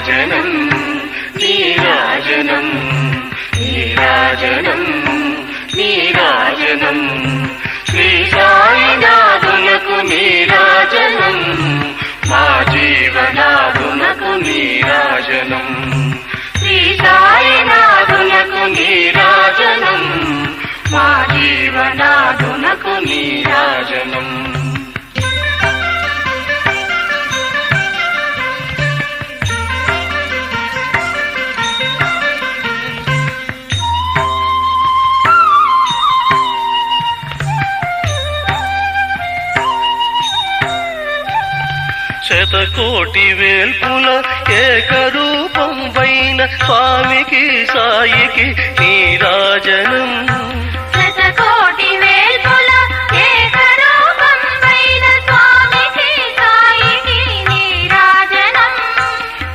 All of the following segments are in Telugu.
నీరాజనం నీరాజనం నీరాజనం నీరాజనం శ్రీ సాయినాథులకు నీరాజనం మా జీవనాథునకు నీరాజనం శ్రీ సాయినాథునకు నీరాజనం మా జీవనాథునకు నీరాజనం శతకోటి వేల్పుల ఏకరూపం వైన స్వామికి సాయికి నీరాజనం.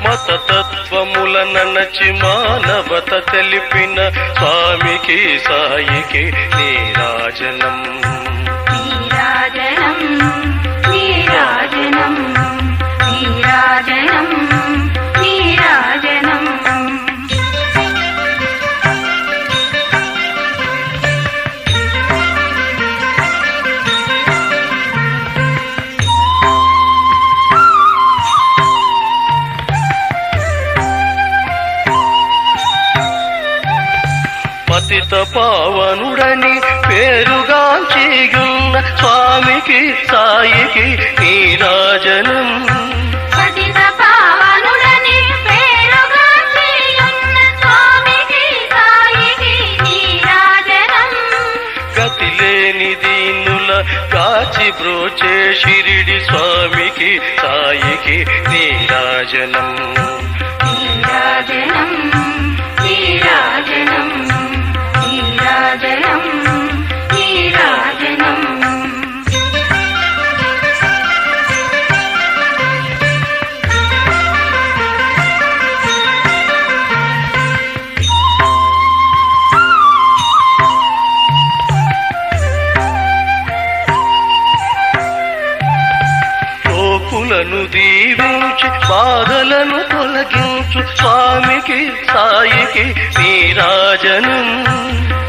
మతతత్వముల ననచి మానవత తెలిపిన స్వామికి సాయికి నీరాజనం, పతిత పావనుడని పేరుగాంచియున్న స్వామికి సాయికి నీరాజనం పతిత పావనుడని పేరుగాంచియున్న స్వామికి సాయికి నీరాజనం. దీనుల కాచి బ్రోచే షిరిడి స్వామికి సాయికి నీరాజనం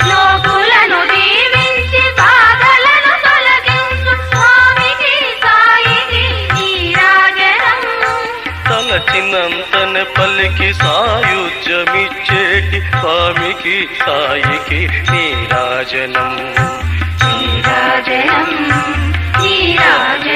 లోకులను దీవించి బాధలను తొలగించు స్వామికి సాయికి నీరాజనం. తలచినంతనే పలికి సాయుధ్యమిచ్చేటి స్వామికి సాయికి నీరాజనం. నీరాజనం నీరాజనం.